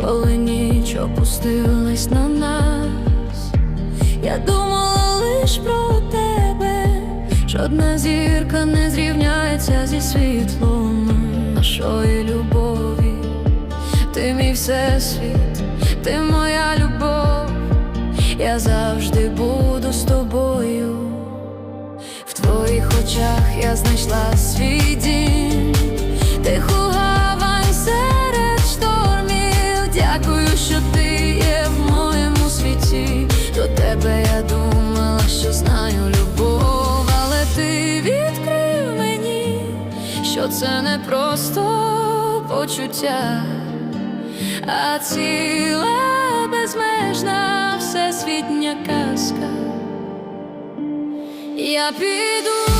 коли ніч опустилась на нас, я думала лиш про тебе, жодна зірка не зрівняється зі світлом нашої любові. Ти мій всесвіт, ти моя любов, я завжди буду з тобою. В твоїх очах я знайшла свій дім, Ти є в моєму світі. До тебе я думала, що знаю любов, але ти відкрив мені, що це не просто почуття, а ціла безмежна всесвітня казка. Я піду